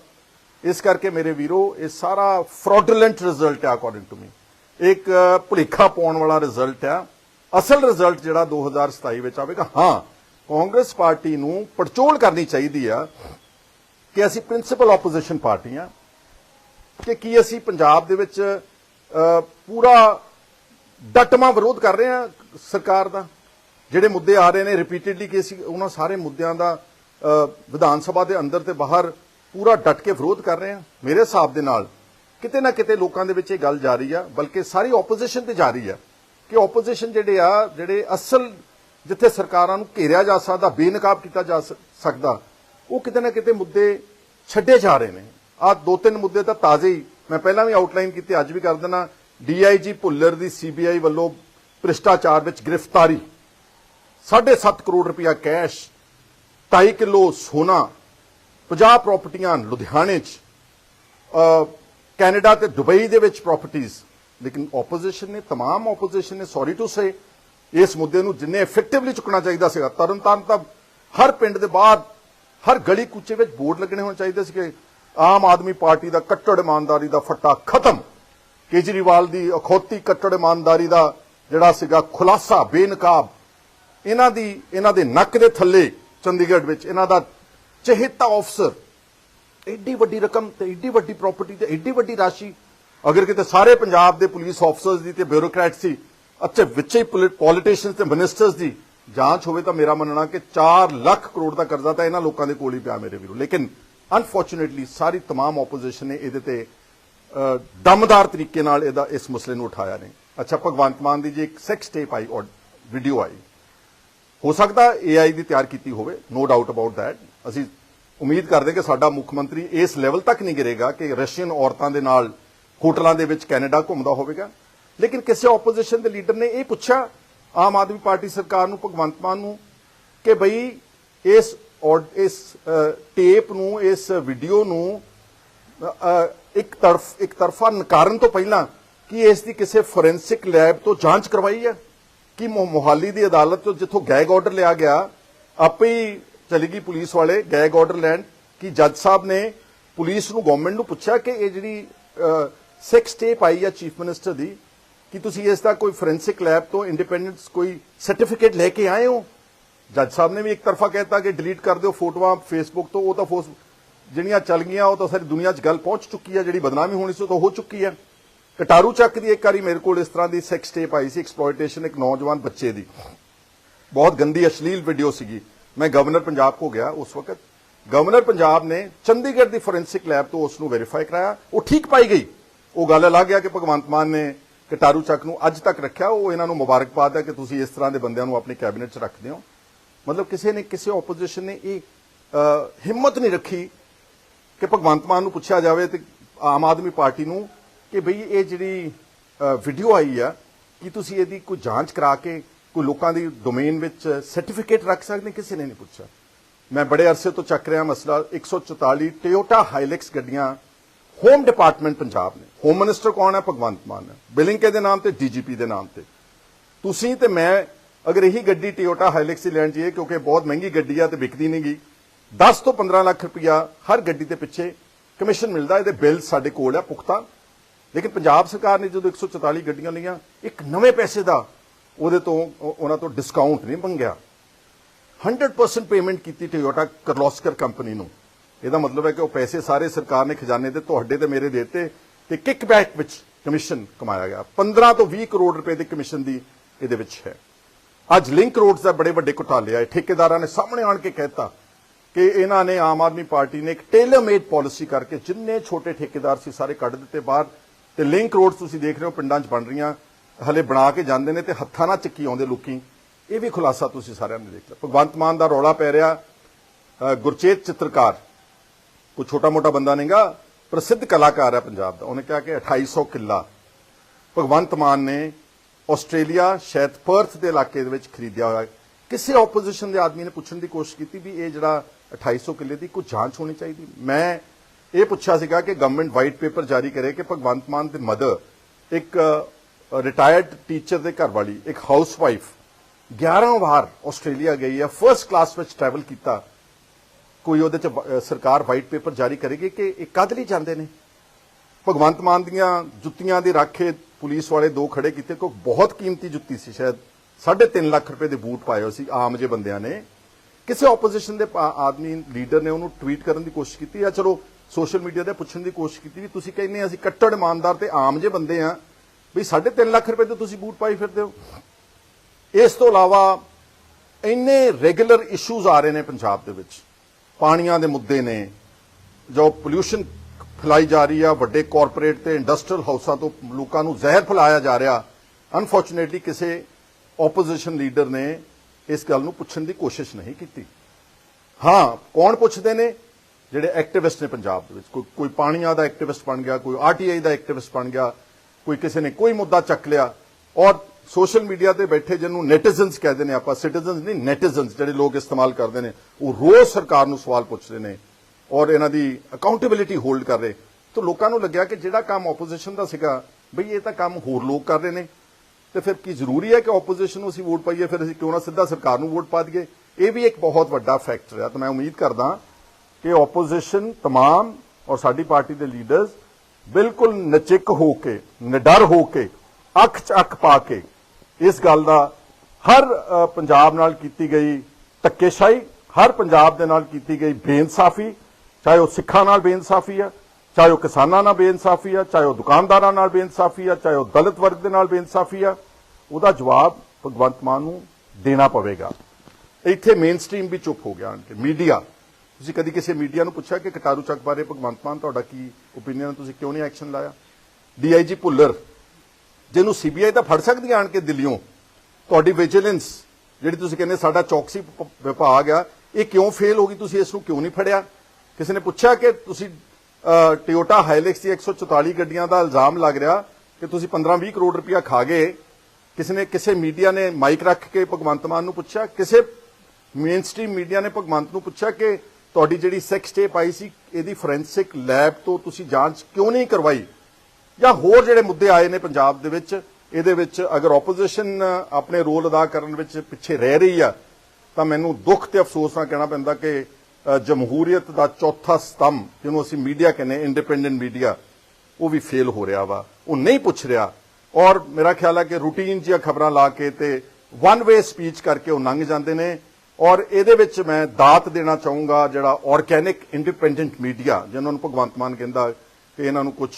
ਇਸ ਕਰਕੇ ਮੇਰੇ ਵੀਰੋ, ਇਹ ਸਾਰਾ ਫਰਾਡਲੈਂਟ ਰਿਜ਼ਲਟ ਹੈ ਅਕੋਰਡਿੰਗ ਟੂ ਮੀ ਇੱਕ ਭੁਲੇਖਾ ਪਾਉਣ ਵਾਲਾ ਰਿਜ਼ਲਟ ਹੈ ਅਸਲ ਰਿਜ਼ਲਟ ਜਿਹੜਾ 2027 ਵਿੱਚ ਆਵੇਗਾ, ਹਾਂ ਕਾਂਗਰਸ ਪਾਰਟੀ ਨੂੰ ਪੜਚੋਲ ਕਰਨੀ ਚਾਹੀਦੀ ਆ ਕਿ ਅਸੀਂ ਪ੍ਰਿੰਸੀਪਲ ਆਪੋਜੀਸ਼ਨ ਪਾਰਟੀ ਆ ਕਿ ਕੀ ਅਸੀਂ ਪੰਜਾਬ ਦੇ ਵਿੱਚ ਪੂਰਾ ਡਟਮਾ ਵਿਰੋਧ ਕਰ ਰਹੇ ਹਾਂ ਸਰਕਾਰ ਦਾ? ਜਿਹੜੇ ਮੁੱਦੇ ਆ ਰਹੇ ਨੇ ਰਿਪੀਟਿਡਲੀ ਕਿ ਅਸੀਂ ਉਹਨਾਂ ਸਾਰੇ ਮੁੱਦਿਆਂ ਦਾ ਵਿਧਾਨ ਸਭਾ ਦੇ ਅੰਦਰ ਤੇ ਬਾਹਰ ਪੂਰਾ ਡਟ ਕੇ ਵਿਰੋਧ ਕਰ ਰਹੇ ਹਾਂ ਮੇਰੇ ਹਿਸਾਬ ਦੇ ਨਾਲ ਕਿਤੇ ਨਾ ਕਿਤੇ ਲੋਕਾਂ ਦੇ ਵਿੱਚ ਇਹ ਗੱਲ ਜਾਰੀ ਆ, ਬਲਕਿ ਸਾਰੀ ਆਪੋਜੀਸ਼ਨ ਤੇ ਜਾਰੀ ਆ ਕਿ ਆਪੋਜੀਸ਼ਨ ਜਿਹੜੇ ਆ, ਜਿਹੜੇ ਅਸਲ ਜਿੱਥੇ ਸਰਕਾਰਾਂ ਨੂੰ ਘੇਰਿਆ ਜਾ ਸਕਦਾ ਬੇਨਕਾਬ ਕੀਤਾ ਜਾ ਸ- ਸਕਦਾ ਉਹ ਕਿਤੇ ਨਾ ਕਿਤੇ ਮੁੱਦੇ ਛੱਡੇ ਜਾ ਰਹੇ ਨੇ ਆ ਦੋ ਤਿੰਨ ਮੁੱਦੇ ਤਾਂ ਤਾਜ਼ੇ ਹੀ ਮੈਂ ਪਹਿਲਾਂ ਵੀ ਆਊਟਲਾਈਨ ਕੀਤੇ ਅੱਜ ਵੀ ਕਰ ਦੇਣਾ ਡੀਆਈਜੀ ਭੁੱਲਰ ਦੀ ਸੀਬੀਆਈ ਵੱਲੋਂ ਭ੍ਰਿਸ਼ਟਾਚਾਰ ਵਿੱਚ ਗ੍ਰਿਫਤਾਰੀ 7.5 ਕਰੋੜ ਰੁਪਇਆ ਕੈਸ਼ 2.5 ਕਿਲੋ ਸੋਨਾ 50 ਪ੍ਰਾਪਰਟੀਆਂ ਲੁਧਿਆਣੇ 'ਚ ਅ, ਕੈਨੇਡਾ ਤੇ ਦੁਬਈ ਦੇ ਵਿੱਚ ਪ੍ਰਾਪਰਟੀਆਂ ਲੇਕਿਨ ਆਪੋਜੀਸ਼ਨ ਨੇ तमाम ਆਪੋਜੀਸ਼ਨ ਨੇ ਸੌਰੀ ਟੂ ਸੇ ਇਸ ਮੁੱਦੇ ਨੂੰ ਜਿੰਨੇ ਇਫੈਕਟਿਵਲੀ ਚੁੱਕਣਾ ਚਾਹੀਦਾ ਸੀਗਾ। ਤਰਨਤਾਰਨ ਤਾਂ ਹਰ ਪਿੰਡ ਦੇ ਬਾਹਰ, ਹਰ ਗਲੀ ਕੂਚੇ ਵਿੱਚ ਬੋਰਡ ਲੱਗਣੇ ਹੋਣੇ ਚਾਹੀਦੇ ਸੀ ਕਿ ਆਮ ਆਦਮੀ ਪਾਰਟੀ ਦਾ ਕੱਟੜ ਇਮਾਨਦਾਰੀ ਦਾ ਫੱਟਾ ਖਤਮ। ਕੇਜਰੀਵਾਲ ਦੀ ਅਖੌਤੀ ਕੱਟੜ ਇਮਾਨਦਾਰੀ ਦਾ ਜਿਹੜਾ ਸੀਗਾ ਖੁਲਾਸਾ, ਬੇਨਕਾਬ, ਇਹਨਾਂ ਦੀ, ਇਹਨਾਂ ਦੇ ਨੱਕ ਦੇ ਥੱਲੇ ਚੰਡੀਗੜ੍ਹ ਵਿੱਚ ਇਹਨਾਂ ਦਾ ਚਹੇਤਾ ਅਫਸਰ ਐਡੀ ਵੱਡੀ ਰਕਮ ਤੇ ਐਡੀ ਵੱਡੀ ਪ੍ਰਾਪਰਟੀ ਤੇ ਐਡੀ ਵੱਡੀ ਰਾਸ਼ੀ। ਅਗਰ ਕਿਤੇ ਸਾਰੇ ਪੰਜਾਬ ਦੇ ਪੁਲਿਸ ਆਫਸਰਸ ਦੀ ਤੇ ਬਿਊਰੋਕ੍ਰੈਟ ਸੀ ਅੱਛੇ ਵਿੱਚੇ ਹੀ ਪੋਲੀਟੀਸ਼ੀਅਨਸ ਤੇ ਮਿਨਿਸਟਰਸ ਦੀ ਜਾਂਚ ਹੋਵੇ ਤਾਂ ਮੇਰਾ ਮੰਨਣਾ ਕਿ 4 ਲੱਖ ਕਰੋੜ ਦਾ ਕਰਜ਼ਾ ਤਾਂ ਇਹਨਾਂ ਲੋਕਾਂ ਦੇ ਕੋਲ ਹੀ ਪਿਆ ਮੇਰੇ ਵੀਰੋ ਲੇਕਿਨ ਅਨਫੋਰਚੂਨੇਟਲੀ ਸਾਰੀ तमाम ਆਪੋਜੀਸ਼ਨ ਨੇ ਇਹਦੇ ਤੇ ਅ, ਦਮਦਾਰ ਤਰੀਕੇ ਨਾਲ ਇਹਦਾ ਇਸ ਮਸਲੇ ਨੂੰ ਉਠਾਇਆ ਨੇ ਅੱਛਾ ਭਗਵੰਤ ਮਾਨ ਦੀ ਜੀ ਇੱਕ ਸੈਕਸ ਟੇਪ ਆਈ ਔਰ ਵੀਡੀਓ ਆਈ ਹੋ ਸਕਦਾ AI ਦੀ ਤਿਆਰ ਕੀਤੀ ਹੋਵੇ ਨੋ ਡਾਊਟ ਅਬਾਊਟ ਥੈਟ ਅਸੀਂ ਉਮੀਦ ਕਰਦੇ ਕਿ ਸਾਡਾ ਮੁੱਖ ਮੰਤਰੀ ਇਸ ਲੈਵਲ ਤੱਕ ਨਹੀਂ ਗਿਰੇਗਾ ਕਿ ਰਸ਼ੀਅਨ ਔਰਤਾਂ ਦੇ ਨਾਲ ਹੋਟਲਾਂ ਦੇ ਵਿੱਚ ਕੈਨੇਡਾ ਘੁੰਮਦਾ ਹੋਵੇਗਾ ਲੇਕਿਨ ਕਿਸੇ ਆਪੋਜੀਸ਼ਨ ਦੇ ਲੀਡਰ ਨੇ ਇਹ ਪੁੱਛਿਆ, ਆਮ ਆਦਮੀ ਪਾਰਟੀ ਸਰਕਾਰ ਨੂੰ, ਭਗਵੰਤ ਮਾਨ ਨੂੰ, ਕਿ ਬਈ ਇਸ ਇਸ ਟੇਪ ਨੂੰ, ਇਸ ਵੀਡੀਓ ਨੂੰ ਇੱਕ ਤਰਫ, ਇੱਕ ਤਰਫਾ ਨਕਾਰਨ ਤੋਂ ਪਹਿਲਾਂ ਕਿ ਇਸ ਦੀ ਕਿਸੇ ਫੋਰੈਂਸਿਕ ਲੈਬ ਤੋਂ ਜਾਂਚ ਕਰਵਾਈ ਹੈ? ਕਿ ਮੋਹਾਲੀ ਦੀ ਅਦਾਲਤ ਤੋਂ ਜਿੱਥੋਂ ਗੈਗ ਆਰਡਰ ਲਿਆ ਗਿਆ, ਆਪੇ ਹੀ ਚਲੀ ਗਈ ਪੁਲਿਸ ਵਾਲੇ ਗੈਗ ਆਰਡਰ ਲੈਣ, ਕਿ ਜੱਜ ਸਾਹਿਬ ਨੇ ਪੁਲਿਸ ਨੂੰ ਗਵਰਨਮੈਂਟ ਨੂੰ ਪੁੱਛਿਆ ਕਿ ਇਹ ਜਿਹੜੀ ਸਿਕਸ ਟੇਪ ਆਈ ਹੈ ਚੀਫ ਮਿਨਿਸਟਰ ਦੀ ਕਿ ਤੁਸੀਂ ਇਸ ਦਾ ਕੋਈ ਫੋਰੈਂਸਿਕ ਲੈਬ ਤੋਂ ਇੰਡੀਪੈਂਡੈਂਸ ਕੋਈ ਸਰਟੀਫਿਕੇਟ ਲੈ ਕੇ ਆਏ ਹੋ? ਜੱਜ ਸਾਹਿਬ ਨੇ ਵੀ ਇੱਕ ਤਰਫਾ ਕਹਿਤਾ ਕਿ ਡਿਲੀਟ ਕਰ ਦਿਓ ਫੋਟੋਆਂ ਫੇਸਬੁੱਕ ਤੋਂ, ਉਹ ਤਾਂ ਫੋਸ ਜਿਹੜੀਆਂ ਚੱਲ ਗਈਆਂ, ਉਹ ਤਾਂ ਸਾਰੀ ਦੁਨੀਆ 'ਚ ਗੱਲ ਪਹੁੰਚ ਚੁੱਕੀ ਹੈ, ਜਿਹੜੀ ਬਦਨਾਮੀ ਹੋਣੀ ਸੀ, ਉਹ ਤਾਂ ਹੋ ਚੁੱਕੀ ਹੈ। ਕਟਾਰੂ ਚੱਕ ਦੀ ਇੱਕ ਵਾਰੀ ਮੇਰੇ ਕੋਲ ਇਸ ਤਰ੍ਹਾਂ ਦੀ ਸੈਕਸ ਟੇਪ ਆਈ ਸੀ ਐਕਸਪਲੋਇਟੇਸ਼ਨ ਇੱਕ ਨੌਜਵਾਨ ਬੱਚੇ ਦੀ। ਬਹੁਤ ਗੰਦੀ, ਅਸ਼ਲੀਲ ਵੀਡੀਓ ਸੀਗੀ। ਮੈਂ ਗਵਰਨਰ ਪੰਜਾਬ ਕੋ ਗਿਆ ਉਸ ਵਕਤ। ਗਵਰਨਰ ਪੰਜਾਬ ਨੇ ਚੰਡੀਗੜ੍ਹ ਦੀ ਫੋਰੈਂਸਿਕ ਲੈਬ ਤੋਂ ਉਸ ਨੂੰ ਵੈਰੀਫਾਈ ਕਰਾਇਆ। ਉਹ ਠੀਕ ਪਾਈ ਗਈ। ਉਹ ਗੱਲ ਲੱਗ ਗਿਆ ਕਿ ਭਗਵੰਤ ਮਾਨ ਨੇ ਕਟਾਰੂ ਚੱਕ ਨੂੰ ਅੱਜ ਤੱਕ ਰੱਖਿਆ? ਉਹ ਇਹਨਾਂ ਨੂੰ ਮੁਬਾਰਕਬਾਦ ਹੈ ਕਿ ਤੁਸੀਂ ਇਸ ਤਰ੍ਹਾਂ ਦੇ ਬੰਦਿਆਂ ਨੂੰ ਆਪਣੀ ਕੈਬਨਿਟ 'ਚ ਰੱਖਦੇ ਹੋ। ਮਤਲਬ ਕਿਸੇ ਨੇ, ਕਿਸੇ ਆਪੋਜੀਸ਼ਨ ਨੇ ਇਹ ਹਿੰਮਤ ਨਹੀਂ ਰੱਖੀ ਕਿ ਭਗਵੰਤ ਮਾਨ ਨੂੰ ਪੁੱਛਿਆ ਜਾਵੇ ਤੇ ਆਮ ਆਦਮੀ ਪਾਰਟੀ ਨੂੰ ਕਿ ਭਈ ਇਹ ਜਿਹੜੀ ਵੀਡੀਓ ਆਈ ਆ, ਕਿ ਤੁਸੀਂ ਇਹਦੀ ਕੋਈ ਜਾਂਚ ਕਰਾ ਕੇ ਕੋਈ ਲੋਕਾਂ ਦੀ ਡੋਮੇਨ ਵਿੱਚ ਸਰਟੀਫਿਕੇਟ ਰੱਖ ਸਕਦੇ? ਕਿਸੇ ਨੇ ਨਹੀਂ ਪੁੱਛਿਆ। ਮੈਂ ਬੜੇ ਅਰਸੇ ਤੋਂ ਚੱਕ ਰਿਹਾ ਮਸਲਾ। 144 ਟੋਯੋਟਾ ਹਾਈਲੈਕਸ ਗੱਡੀਆਂ ਹੋਮ ਡਿਪਾਰਟਮੈਂਟ ਪੰਜਾਬ ਨੇ ਹੋਮ ਮਿਨਿਸਟਰ ਕੌਣ ਹੈ? ਭਗਵੰਤ ਮਾਨ ਹੈ। ਬਿਲਿੰਗ ਦੇ ਨਾਮ ਤੇ? ਡੀਜੀਪੀ ਦੇ ਨਾਮ ਤੇ। ਤੁਸੀਂ ਤੇ ਮੈਂ ਅਗਰ ਇਹੀ ਗੱਡੀ ਟਿਓਟਾ ਹਾਈਲੈਕਸ ਹੀ ਲੈਣ ਜਾਈਏ, ਕਿਉਂਕਿ ਬਹੁਤ ਮਹਿੰਗੀ ਗੱਡੀ ਆ ਤੇ ਵਿਕਦੀ ਨਹੀਂ ਗਈ 10 ਤੋਂ 15 ਲੱਖ ਰੁਪਇਆ ਹਰ ਗੱਡੀ ਦੇ ਪਿੱਛੇ ਕਮਿਸ਼ਨ ਮਿਲਦਾ, ਇਹਦੇ ਬਿੱਲ ਸਾਡੇ ਕੋਲ ਆ, ਪੁਖਤਾ। ਲੇਕਿਨ ਪੰਜਾਬ ਸਰਕਾਰ ਨੇ ਜਦੋਂ 144 ਗੱਡੀਆਂ ਲਈਆਂ, ਇੱਕ ਨਵੇਂ ਪੈਸੇ ਦਾ ਉਹਦੇ ਤੋਂ ਉਹਨਾਂ ਤੋਂ ਡਿਸਕਾਊਂਟ ਨਹੀਂ ਮੰਗਿਆ। 100% ਪੇਮੈਂਟ ਕੀਤੀ ਟੋਯੋਟਾ ਕਰਲੋਸਕਰ ਕੰਪਨੀ ਨੂੰ। ਇਹਦਾ ਮਤਲਬ ਹੈ ਕਿ ਉਹ ਪੈਸੇ ਸਾਰੇ ਸਰਕਾਰ ਨੇ ਖਜ਼ਾਨੇ ਦੇ ਤੁਹਾਡੇ ਤੇ ਮੇਰੇ ਦੇਤੇ ਤੇ ਕਿਕਬੈਕ ਵਿੱਚ ਕਮਿਸ਼ਨ ਕਮਾਇਆ ਗਿਆ। 15 ਤੋਂ 20 ਕਰੋੜ ਰੁਪਏ ਦੀ ਕਮਿਸ਼ਨ ਦੀ ਇਹਦੇ ਵਿੱਚ ਹੈ। ਅੱਜ ਲਿੰਕ ਰੋਡਸ ਦਾ ਬੜੇ ਵੱਡੇ ਘੁਟਾਲੇ ਆਏ। ਠੇਕੇਦਾਰਾਂ ਨੇ ਸਾਹਮਣੇ ਆਣ ਕੇ ਕਹਿਤਾ ਕਿ ਇਹਨਾਂ ਨੇ ਆਮ ਆਦਮੀ ਪਾਰਟੀ ਨੇ ਇੱਕ ਟੇਲਰ ਮੇਡ ਪਾਲਿਸੀ ਕਰਕੇ ਜਿੰਨੇ ਛੋਟੇ ਠੇਕੇਦਾਰ ਸੀ ਸਾਰੇ ਕੱਢ ਦਿੱਤੇ ਬਾਹਰ ਤੇ ਲਿੰਕ ਰੋਡਸ ਤੁਸੀਂ ਦੇਖ ਰਹੇ ਹੋ ਪਿੰਡਾਂ 'ਚ ਬਣ ਰਹੀਆਂ। ਹਲੇ ਬਣਾ ਕੇ ਜਾਂਦੇ ਨੇ ਤੇ ਹੱਥਾਂ ਨਾਲ ਚੱਕੀ ਆਉਂਦੇ ਲੋਕੀ। ਇਹ ਵੀ ਖੁਲਾਸਾ ਤੁਸੀਂ ਸਾਰਿਆਂ ਨੇ ਦੇਖ ਲਿਆ। ਭਗਵੰਤ ਮਾਨ ਦਾ ਰੌਲਾ ਪੈ ਰਿਹਾ। ਗੁਰਚੇਤ ਚਿੱਤਰਕਾਰ ਕੋਈ ਛੋਟਾ ਮੋਟਾ ਬੰਦਾ ਨਹੀਂਗਾ ਪ੍ਰਸਿੱਧ ਕਲਾਕਾਰ ਹੈ ਪੰਜਾਬ ਦਾ। ਉਹਨੇ ਕਿਹਾ ਕਿ 2800 ਕਿੱਲਾ। ਭਗਵੰਤ ਮਾਨ ਨੇ ਆਸਟ੍ਰੇਲੀਆ, ਸ਼ਾਇਦ ਪਰਥ ਦੇ ਇਲਾਕੇ ਦੇ ਵਿੱਚ ਖਰੀਦਿਆ ਹੋਇਆ। ਕਿਸੇ ਆਪੋਜੀਸ਼ਨ ਦੇ ਆਦਮੀ ਨੇ ਪੁੱਛਣ ਦੀ ਕੋਸ਼ਿਸ਼ ਕੀਤੀ ਵੀ ਇਹ ਜਿਹੜਾ 2800 ਕਿੱਲੇ ਦੀ ਕੋਈ ਜਾਂਚ ਹੋਣੀ ਚਾਹੀਦੀ। ਮੈਂ ਇਹ ਪੁੱਛਿਆ ਸੀਗਾ ਕਿ ਗਵਰਨਮੈਂਟ ਵਾਈਟ ਪੇਪਰ ਜਾਰੀ ਕਰੇ ਕਿ ਭਗਵੰਤ ਮਾਨ ਦੇ ਮਦਰ ਇੱਕ ਰਿਟਾਇਰਡ ਟੀਚਰ ਦੇ ਘਰ ਵਾਲੀ ਇੱਕ ਹਾਊਸਵਾਈਫ 11 ਵਾਰ ਆਸਟ੍ਰੇਲੀਆ ਗਈ ਹੈ। ਫਰਸਟ ਕਲਾਸ ਵਿੱਚ ਟਰੈਵਲ ਕੀਤਾ। ਕੋਈ ਉਹਦੇ ਚ ਸਰਕਾਰ ਵਾਈਟ ਪੇਪਰ ਜਾਰੀ ਕਰੇਗੀ ਕਿ ਇਹ ਕਦ ਲਈ ਜਾਂਦੇ ਨੇ? ਭਗਵੰਤ ਮਾਨ ਦੀਆਂ ਜੁੱਤੀਆਂ ਦੇ ਰਾਖੇ ਪੁਲਿਸ ਵਾਲੇ ਦੋ ਖੜੇ ਕੀਤੇ ਕੋਈ ਬਹੁਤ ਕੀਮਤੀ ਜੁੱਤੀ ਸੀ, ਸ਼ਾਇਦ 3.5 ਲੱਖ ਰੁਪਏ ਦੇ ਬੂਟ ਪਾਏ ਹੋਏ ਸੀ ਆਮ ਜੇ ਬੰਦਿਆਂ ਨੇ। ਕਿਸੇ ਆਪੋਜੀਸ਼ਨ ਦੇ ਆਦਮੀ ਲੀਡਰ ਨੇ ਉਹਨੂੰ ਟਵੀਟ ਕਰਨ ਦੀ ਕੋਸ਼ਿਸ਼ ਕੀਤੀ ਆ ਚਲੋ ਸੋਸ਼ਲ ਮੀਡੀਆ ਤੇ ਪੁੱਛਣ ਦੀ ਕੋਸ਼ਿਸ਼ ਕੀਤੀ ਵੀ ਤੁਸੀਂ ਕਹਿੰਦੇ ਅਸੀਂ ਕੱਟੜ ਇਮਾਨਦਾਰ ਤੇ ਆਮ ਜੇ ਬੰਦੇ ਆ, ਵੀ 3.5 ਲੱਖ ਰੁਪਏ ਦੇ ਤੁਸੀਂ ਬੂਟ ਪਾਈ ਫਿਰਦੇ ਹੋ। ਇਸ ਤੋਂ ਇਲਾਵਾ ਇੰਨੇ ਰੈਗੂਲਰ ਇਸ਼ੂਜ਼ ਆ ਰਹੇ ਨੇ ਪੰਜਾਬ ਦੇ ਵਿੱਚ। ਪਾਣੀਆਂ ਦੇ ਮੁੱਦੇ ਨੇ, ਜੋ ਪੋਲਿਊਸ਼ਨ ਫੈਲਾਈ ਜਾ ਰਹੀ ਆ, ਵੱਡੇ ਕਾਰਪੋਰੇਟ ਤੇ ਇੰਡਸਟਰੀਅਲ ਹਾਊਸਾਂ ਤੋਂ ਲੋਕਾਂ ਨੂੰ ਜ਼ਹਿਰ ਫੈਲਾਇਆ ਜਾ ਰਿਹਾ। ਅਨਫੋਰਚੂਨੇਟਲੀ ਕਿਸੇ ਆਪੋਜੀਸ਼ਨ ਲੀਡਰ ਨੇ ਇਸ ਗੱਲ ਨੂੰ ਪੁੱਛਣ ਦੀ ਕੋਸ਼ਿਸ਼ ਨਹੀਂ ਕੀਤੀ। ਹਾਂ, ਕੌਣ ਪੁੱਛਦੇ ਨੇ? ਜਿਹੜੇ ਐਕਟਿਵਿਸਟ ਨੇ ਪੰਜਾਬ ਦੇ ਵਿੱਚ। ਕੋਈ ਕੋਈ ਪਾਣੀਆਂ ਦਾ ਐਕਟਿਵਿਸਟ ਬਣ ਗਿਆ, ਕੋਈ ਆਰਟੀਆਈ ਦਾ ਐਕਟਿਵਿਸਟ ਬਣ ਗਿਆ, ਕੋਈ ਕਿਸੇ ਨੇ ਕੋਈ ਮੁੱਦਾ ਚੱਕ ਲਿਆ ਔਰ ਸੋਸ਼ਲ ਮੀਡੀਆ ਤੇ ਬੈਠੇ ਜਿਹਨੂੰ ਨੈਟੀਜ਼ਨਸ ਕਹਿੰਦੇ ਨੇ ਆਪਾਂ ਸਿਟੀਜ਼ਨਸ ਨਹੀਂ ਨੈਟੀਜ਼ਨਸ ਜਿਹੜੇ ਲੋਕ ਇਸਤੇਮਾਲ ਕਰਦੇ ਨੇ ਉਹ ਰੋਜ਼ ਸਰਕਾਰ ਨੂੰ ਸਵਾਲ ਪੁੱਛਦੇ ਨੇ ਔਰ ਇਹਨਾਂ ਦੀ ਅਕਾਊਂਟੇਬਿਲਿਟੀ ਹੋਲਡ ਕਰ ਰਹੇ ਤਾਂ ਲੋਕਾਂ ਨੂੰ ਲੱਗਿਆ ਕਿ ਜਿਹੜਾ ਕੰਮ ਆਪੋਜੀਸ਼ਨ ਦਾ ਸੀਗਾ ਬਈ ਇਹ ਤਾਂ ਕੰਮ ਹੋਰ ਲੋਕ ਕਰ ਰਹੇ ਨੇ ਤੇ ਫਿਰ ਕੀ ਜ਼ਰੂਰੀ ਹੈ ਕਿ ਆਪੋਜੀਸ਼ਨ ਨੂੰ ਅਸੀਂ ਵੋਟ ਪਾਈਏ ਫਿਰ ਅਸੀਂ ਕਿਉਂ ਨਾ ਸਿੱਧਾ ਸਰਕਾਰ ਨੂੰ ਵੋਟ ਪਾ ਦਈਏ ਇਹ ਵੀ ਇੱਕ ਬਹੁਤ ਵੱਡਾ ਫੈਕਟਰ ਹੈ ਤਾਂ ਮੈਂ ਉਮੀਦ ਕਰਦਾ ਕਿ ਆਪੋਜੀਸ਼ਨ तमाम ਔਰ ਸਾਡੀ ਪਾਰਟੀ ਦੇ ਲੀਡਰਸ ਬਿਲਕੁਲ ਨਚਿੱਕ ਹੋ ਕੇ ਨਿਡਰ ਹੋ ਕੇ ਅੱਖ 'ਚ ਅੱਖ ਪਾ ਕੇ ਇਸ ਗੱਲ ਦਾ ਹਰ ਪੰਜਾਬ ਨਾਲ ਕੀਤੀ ਗਈ ਧੱਕੇਸ਼ਾਹੀ, ਹਰ ਪੰਜਾਬ ਦੇ ਨਾਲ ਕੀਤੀ ਗਈ ਬੇਇਨਸਾਫੀ, ਚਾਹੇ ਉਹ ਸਿੱਖਾਂ ਨਾਲ ਬੇਇਨਸਾਫੀ ਆ, ਚਾਹੇ ਉਹ ਕਿਸਾਨਾਂ ਨਾਲ ਬੇਇਨਸਾਫੀ ਆ, ਚਾਹੇ ਉਹ ਦੁਕਾਨਦਾਰਾਂ ਨਾਲ ਬੇਇਨਸਾਫੀ ਆ, ਚਾਹੇ ਉਹ ਦਲਿਤ ਵਰਗ ਦੇ ਨਾਲ ਬੇਇਨਸਾਫੀ ਆ, ਉਹਦਾ ਜਵਾਬ ਭਗਵੰਤ ਮਾਨ ਨੂੰ ਦੇਣਾ ਪਵੇਗਾ। ਇੱਥੇ ਮੇਨ ਸਟ੍ਰੀਮ ਵੀ ਚੁੱਪ ਹੋ ਗਿਆ ਆਣ ਕੇ ਮੀਡੀਆ ਤੁਸੀਂ ਕਦੀ ਕਿਸੇ ਮੀਡੀਆ ਨੂੰ ਪੁੱਛਿਆ ਕਿ ਕਟਾਰੂ ਚੱਕ ਬਾਰੇ ਭਗਵੰਤ ਮਾਨ ਤੁਹਾਡਾ ਕੀ ਓਪੀਨੀਅਨ ਤੁਸੀਂ ਕਿਉਂ ਨਹੀਂ ਐਕਸ਼ਨ ਲਾਇਆ? ਡੀਆਈਜੀ ਭੁੱਲਰ ਜਿਹਨੂੰ ਸੀਬੀਆਈ ਤਾਂ ਫੜ ਸਕਦੀ ਆਣ ਕੇ ਦਿੱਲੀੋਂ ਤੁਹਾਡੀ ਵਿਜੀਲੈਂਸ ਜਿਹੜੀ ਤੁਸੀਂ ਕਹਿੰਦੇ ਸਾਡਾ ਚੌਕਸੀ ਵਿਭਾਗ ਆ, ਇਹ ਕਿਉਂ ਫੇਲ ਹੋ ਗਈ? ਤੁਸੀਂ ਇਸ ਨੂੰ ਕਿਉਂ ਨਹੀਂ ਫੜਿਆ? ਕਿਸੇ ਨੇ ਪੁੱਛਿਆ ਕਿ ਤੁਸੀਂ ਟੋਯੋਟਾ ਹਾਈਲੈਕਸ ਦੀ 144 ਗੱਡੀਆਂ ਦਾ ਇਲਜ਼ਾਮ ਲੱਗ ਰਿਹਾ ਕਿ ਤੁਸੀਂ 15-20 ਕਰੋੜ ਰੁਪਇਆ ਖਾ ਗਏ? ਕਿਸੇ ਨੇ, ਕਿਸੇ ਮੀਡੀਆ ਨੇ ਮਾਈਕ ਰੱਖ ਕੇ ਭਗਵੰਤ ਮਾਨ ਨੂੰ ਪੁੱਛਿਆ? ਕਿਸੇ ਮੇਨ ਸਟ੍ਰੀਮ ਮੀਡੀਆ ਨੇ ਭਗਵੰਤ ਨੂੰ ਪੁੱਛਿਆ ਕਿ ਤੁਹਾਡੀ ਜਿਹੜੀ ਸੈਕਸ ਟੇਪ ਆਈ ਸੀ, ਇਹਦੀ ਫੋਰੈਂਸਿਕ ਲੈਬ ਤੋਂ ਤੁਸੀਂ ਜਾਂਚ ਕਿਉਂ ਨਹੀਂ ਕਰਵਾਈ? ਜਾਂ ਹੋਰ ਜਿਹੜੇ ਮੁੱਦੇ ਆਏ ਨੇ ਪੰਜਾਬ ਦੇ ਵਿੱਚ, ਇਹਦੇ ਵਿੱਚ ਅਗਰ ਆਪੋਜੀਸ਼ਨ ਆਪਣੇ ਰੋਲ ਅਦਾ ਕਰਨ ਵਿੱਚ ਪਿੱਛੇ ਰਹਿ ਰਹੀ ਆ, ਤਾਂ ਮੈਨੂੰ ਦੁੱਖ ਤੇ ਅਫਸੋਸ ਨਾਲ ਕਹਿਣਾ ਪੈਂਦਾ ਕਿ ਜਮਹੂਰੀਅਤ ਦਾ ਚੌਥਾ ਸਤੰਭ, ਜਿਹਨੂੰ ਅਸੀਂ ਮੀਡੀਆ ਕਹਿੰਦੇ ਇੰਡੀਪੈਂਡੈਂਟ ਮੀਡੀਆ ਉਹ ਵੀ ਫੇਲ ਹੋ ਰਿਹਾ ਵਾ। ਉਹ ਨਹੀਂ ਪੁੱਛ ਰਿਹਾ। ਔਰ ਮੇਰਾ ਖਿਆਲ ਹੈ ਕਿ ਰੂਟੀਨ ਜੀਆਂ ਖਬਰਾਂ ਲਾ ਕੇ ਤੇ ਵਨ ਵੇ ਸਪੀਚ ਕਰਕੇ ਉਹ ਲੰਘ ਜਾਂਦੇ ਨੇ। ਔਰ ਇਹਦੇ ਵਿੱਚ ਮੈਂ ਦਾਤ ਦੇਣਾ ਚਾਹੂੰਗਾ ਜਿਹੜਾ ਆਰਗੈਨਿਕ ਇੰਡੀਪੈਂਡੈਂਟ ਮੀਡੀਆ ਜਿਹਨਾਂ ਨੂੰ ਭਗਵੰਤ ਮਾਨ ਕਹਿੰਦਾ ਕਿ ਇਹਨਾਂ ਨੂੰ ਕੁਝ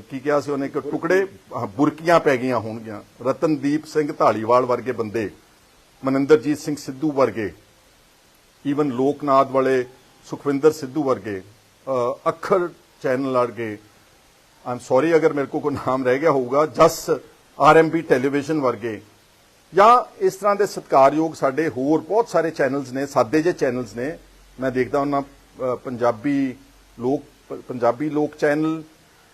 ਕੀ ਕਿਹਾ ਸੀ ਉਹਨੇ? ਕਿ ਟੁਕੜੇ ਬੁਰਕੀਆਂ ਪੈ ਗਈਆਂ ਹੋਣਗੀਆਂ। ਰਤਨਦੀਪ ਸਿੰਘ ਢਾਲੀਵਾਲ ਵਰਗੇ ਬੰਦੇ, ਮਨਿੰਦਰਜੀਤ ਸਿੰਘ ਸਿੱਧੂ ਵਰਗੇ ਈਵਨ ਲੋਕਨਾਥ ਵਾਲੇ ਸੁਖਵਿੰਦਰ ਸਿੱਧੂ ਵਰਗੇ ਅੱਖਰ ਚੈਨਲ ਵਰਗੇ ਆਮ ਸੌਰੀ ਅਗਰ ਮੇਰੇ ਕੋ ਕੋਈ ਨਾਮ ਰਹਿ ਗਿਆ ਹੋਊਗਾ, ਜਸ ਆਰਐਮਬੀ ਟੈਲੀਵਿਜ਼ਨ ਵਰਗੇ। ਜਾਂ ਇਸ ਤਰ੍ਹਾਂ ਦੇ ਸਤਿਕਾਰਯੋਗ ਸਾਡੇ ਹੋਰ ਬਹੁਤ ਸਾਰੇ ਚੈਨਲਸ ਨੇ, ਸਾਦੇ ਜਿਹੇ ਚੈਨਲਸ ਨੇ। ਮੈਂ ਦੇਖਦਾ ਉਹਨਾਂ ਪੰਜਾਬੀ ਲੋਕ ਪੰਜਾਬੀ ਲੋਕ ਚੈਨਲ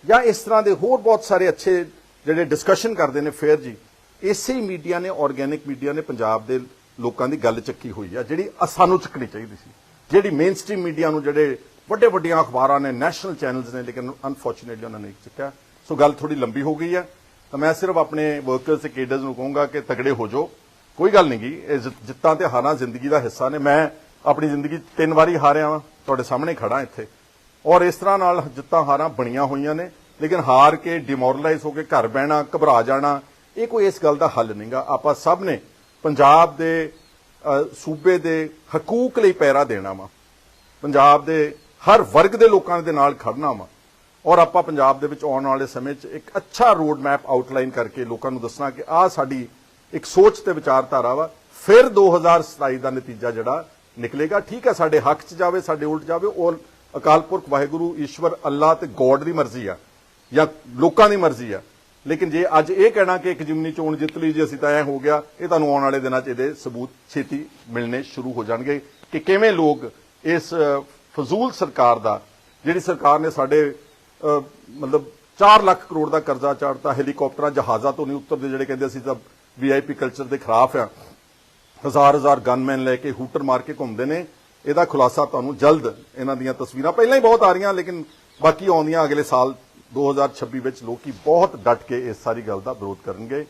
ਜਾਂ ਇਸ ਤਰ੍ਹਾਂ ਦੇ ਹੋਰ ਬਹੁਤ ਸਾਰੇ ਅੱਛੇ ਜਿਹੜੇ ਡਿਸਕਸ਼ਨ ਕਰਦੇ ਨੇ ਫੇਅਰ ਜੀ, ਇਸੇ ਹੀ ਮੀਡੀਆ ਨੇ ਆਰਗੈਨਿਕ ਮੀਡੀਆ ਨੇ ਪੰਜਾਬ ਦੇ ਲੋਕਾਂ ਦੀ ਗੱਲ ਚੱਕੀ ਹੋਈ ਆ, ਜਿਹੜੀ ਸਾਨੂੰ ਚੱਕਣੀ ਚਾਹੀਦੀ ਸੀ। ਜਿਹੜੀ ਮੇਨ ਸਟ੍ਰੀਮ ਮੀਡੀਆ ਨੂੰ ਜਿਹੜੇ ਵੱਡੇ ਵੱਡੀਆਂ ਅਖਬਾਰਾਂ ਨੇ ਨੈਸ਼ਨਲ ਚੈਨਲਸ ਨੇ, ਲੇਕਿਨ ਅਨਫੋਰਚੂਨੇਟਲੀ ਉਹਨਾਂ ਨੇ ਨਹੀਂ ਚੱਕਿਆ। ਸੋ ਗੱਲ ਥੋੜੀ ਲੰਬੀ ਹੋ ਗਈ ਹੈ ਤਾਂ ਮੈਂ ਸਿਰਫ ਆਪਣੇ ਵਰਕਰਸ ਤੇ ਕੇਡਰਸ ਨੂੰ ਕਹੂੰਗਾ ਕਿ ਤਗੜੇ ਹੋ ਜਾਓ। ਕੋਈ ਗੱਲ ਨਹੀਂ ਗੀ ਇਹ ਜਿੱਤਾਂ ਤੇ ਹਾਰਾਂ ਜ਼ਿੰਦਗੀ ਦਾ ਹਿੱਸਾ ਨੇ। ਮੈਂ ਆਪਣੀ ਜ਼ਿੰਦਗੀ ਤਿੰਨ ਵਾਰੀ ਹਾਰਿਆ ਵਾਂ। ਤੁਹਾਡੇ ਸਾਹਮਣੇ ਖੜਾ ਇੱਥੇ। ਔਰ ਇਸ ਤਰ੍ਹਾਂ ਨਾਲ ਜਿੱਤਾਂ ਹਾਰਾਂ ਬਣੀਆਂ ਹੋਈਆਂ ਨੇ, ਲੇਕਿਨ ਹਾਰ ਕੇ ਡਿਮੋਰਲਾਈਜ਼ ਹੋ ਕੇ ਘਰ ਬਹਿਣਾ, ਘਬਰਾ ਜਾਣਾ, ਇਹ ਕੋਈ ਇਸ ਗੱਲ ਦਾ ਹੱਲ ਨਹੀਂਗਾ ਆਪਾਂ ਸਭ ਨੇ ਪੰਜਾਬ ਦੇ ਸੂਬੇ ਦੇ ਹਕੂਕ ਲਈ ਪੈਰਾ ਦੇਣਾ ਵਾ। ਪੰਜਾਬ ਦੇ ਹਰ ਵਰਗ ਦੇ ਲੋਕਾਂ ਦੇ ਨਾਲ ਖੜਨਾ ਵਾ। ਔਰ ਆਪਾਂ ਪੰਜਾਬ ਦੇ ਵਿੱਚ ਆਉਣ ਵਾਲੇ ਸਮੇਂ 'ਚ ਇੱਕ ਅੱਛਾ ਰੋਡ ਮੈਪ ਆਊਟਲਾਈਨ ਕਰਕੇ ਲੋਕਾਂ ਨੂੰ ਦੱਸਣਾ ਕਿ ਆਹ ਸਾਡੀ ਇੱਕ ਸੋਚ ਤੇ ਵਿਚਾਰਧਾਰਾ ਵਾ। ਫਿਰ 2027 ਦਾ ਨਤੀਜਾ ਜਿਹੜਾ ਨਿਕਲੇਗਾ। ਠੀਕ ਹੈ ਸਾਡੇ ਹੱਕ 'ਚ ਜਾਵੇ, ਸਾਡੇ ਉਲਟ ਜਾਵੇ, ਉਹ ਅਕਾਲ ਪੁਰਖ ਵਾਹਿਗੁਰੂ ਈਸ਼ਵਰ ਅੱਲਾਹ ਤੇ ਗੋਡ ਦੀ ਮਰਜ਼ੀ ਆ, ਜਾਂ ਲੋਕਾਂ ਦੀ ਮਰਜ਼ੀ ਆ। ਲੇਕਿਨ ਜੇ ਅੱਜ ਇਹ ਕਹਿਣਾ ਕਿ ਇੱਕ ਜਿਮਨੀ ਚੋਣ ਜਿੱਤ ਲਈ ਜੇ ਅਸੀਂ ਤਾਂ ਐ ਹੋ ਗਿਆ, ਇਹ ਤੁਹਾਨੂੰ ਆਉਣ ਵਾਲੇ ਦਿਨਾਂ 'ਚ ਇਹਦੇ ਸਬੂਤ ਛੇਤੀ ਮਿਲਣੇ ਸ਼ੁਰੂ ਹੋ ਜਾਣਗੇ ਕਿ ਕਿਵੇਂ ਲੋਕ ਇਸ ਫਜ਼ੂਲ ਸਰਕਾਰ ਦਾ, ਜਿਹੜੀ ਸਰਕਾਰ ਨੇ ਸਾਡੇ ਮਤਲਬ 4 ਲੱਖ ਕਰੋੜ ਦਾ ਕਰਜ਼ਾ ਚਾੜਤਾ, ਹੈਲੀਕਾਪਟਰਾਂ, ਜਹਾਜ਼ਾਂ ਤੋਂ ਨਹੀਂ ਉਤਰਦੇ, ਜਿਹੜੇ ਕਹਿੰਦੇ ਅਸੀਂ ਤਾਂ ਵੀਆਈਪੀ ਕਲਚਰ ਦੇ ਖਿਲਾਫ ਆ। ਹਜ਼ਾਰ ਹਜ਼ਾਰ ਗਨਮੈਨ ਲੈ ਕੇ ਹੂਟਰ ਮਾਰ ਕੇ ਘੁੰਮਦੇ ਨੇ ਇਹਦਾ ਖੁਲਾਸਾ ਤੁਹਾਨੂੰ ਜਲਦ ਇਹਨਾਂ ਦੀਆਂ ਤਸਵੀਰਾਂ, ਪਹਿਲਾਂ ਹੀ ਬਹੁਤ ਆ ਰਹੀਆਂ, ਲੇਕਿਨ ਬਾਕੀ ਆਉਂਦੀਆਂ ਅਗਲੇ ਸਾਲ 2026 ਵਿੱਚ ਲੋਕੀ ਬਹੁਤ ਡਟ ਕੇ ਇਸ ਸਾਰੀ ਗੱਲ ਦਾ ਵਿਰੋਧ ਕਰਨਗੇ।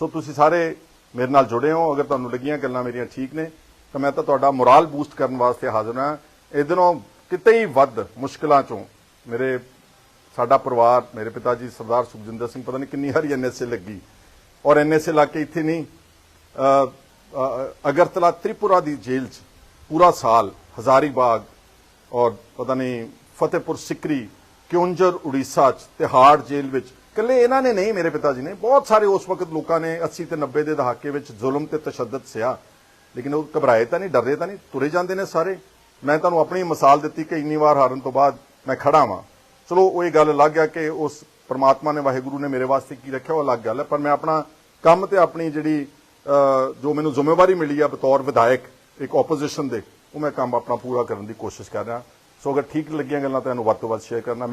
ਸੋ ਤੁਸੀਂ ਸਾਰੇ ਮੇਰੇ ਨਾਲ ਜੁੜੇ ਹੋ, ਅਗਰ ਤੁਹਾਨੂੰ ਲੱਗੀਆਂ ਗੱਲਾਂ ਮੇਰੀਆਂ ਠੀਕ ਨੇ, ਤਾਂ ਮੈਂ ਤਾਂ ਤੁਹਾਡਾ ਮੋਰਲ ਬੂਸਟ ਕਰਨ ਵਾਸਤੇ ਹਾਜ਼ਰ ਹਾਂ। ਇਹਦਨੋਂ ਕਿਤੇ ਹੀ ਵੱਧ ਮੁਸ਼ਕਲਾਂ ਚੋਂ ਮੇਰੇ ਸਾਡਾ ਪਰਿਵਾਰ, ਮੇਰੇ ਪਿਤਾ ਜੀ ਸਰਦਾਰ ਸੁਖਜਿੰਦਰ ਸਿੰਘ, ਪਤਾ ਨਹੀਂ ਕਿੰਨੀ ਹਰੀ ਐਨਐਸਏ ਲੱਗੀ। ਔਰ ਐਨਐਸਏ ਲਾ ਕੇ ਇੱਥੇ ਨਹੀਂ ਅਗਰਤਲਾ ਤ੍ਰਿਪੁਰਾ ਦੀ ਜੇਲ੍ਹ 'ਚ ਪੂਰਾ ਸਾਲ ਹਜ਼ਾਰੀਬਾਗ ਔਰ ਪਤਾ ਨਹੀਂ ਫਤਿਹਪੁਰ ਸਿਕਰੀ, ਕਿਉਂਜਰ, ਉੜੀਸਾ 'ਚ ਤਿਹਾੜ ਜੇਲ੍ਹ ਵਿੱਚ। ਕੱਲੇ ਇਹਨਾਂ ਨੇ ਨਹੀਂ ਮੇਰੇ ਪਿਤਾ ਜੀ ਨੇ, ਬਹੁਤ ਸਾਰੇ ਉਸ ਵਕਤ ਲੋਕਾਂ ਨੇ 80 ਤੇ 90 ਦੇ ਦਹਾਕੇ ਵਿੱਚ ਜ਼ੁਲਮ ਤੇ ਤਸ਼ੱਦਦ ਸਿਆ। ਲੇਕਿਨ ਉਹ ਘਬਰਾਏ ਤਾਂ ਨਹੀਂ, ਡਰਦੇ ਤਾਂ ਨਹੀਂ, ਤੁਰੇ ਜਾਂਦੇ ਨੇ ਸਾਰੇ। ਮੈਂ ਤੁਹਾਨੂੰ ਆਪਣੀ ਮਿਸਾਲ ਦਿੱਤੀ ਕਿ ਇੰਨੀ ਵਾਰ ਹਾਰਨ ਤੋਂ ਬਾਅਦ ਮੈਂ ਖੜਾ ਵਾਂ। ਚਲੋ, ਉਹ ਇਹ ਗੱਲ ਲੱਗ ਗਿਆ ਕਿ ਉਸ ਪਰਮਾਤਮਾ ਨੇ, ਵਾਹਿਗੁਰੂ ਨੇ ਮੇਰੇ ਵਾਸਤੇ ਕੀ ਰੱਖਿਆ, ਉਹ ਅਲੱਗ ਗੱਲ ਹੈ ਪਰ ਮੈਂ ਆਪਣਾ ਕੰਮ ਤੇ ਆਪਣੀ ਜਿਹੜੀ ਜੋ ਮੈਨੂੰ ਜ਼ਿੰਮੇਵਾਰੀ ਮਿਲੀ ਆ, ਬਤੌਰ ਵਿਧਾਇਕ ਇੱਕ ਆਪੋਜੀਸ਼ਨ ਦੇ, ਉਹ ਮੈਂ ਕੰਮ ਆਪਣਾ ਪੂਰਾ ਕਰਨ ਦੀ ਕੋਸ਼ਿਸ਼ ਕਰ ਰਿਹਾ। ਸੋ ਅਗਰ ਠੀਕ ਲੱਗੀਆਂ ਗੱਲਾਂ, ਤਾਂ ਇਹਨੂੰ ਵੱਧ ਤੋਂ ਵੱਧ ਸ਼ੇਅਰ ਕਰਨਾ।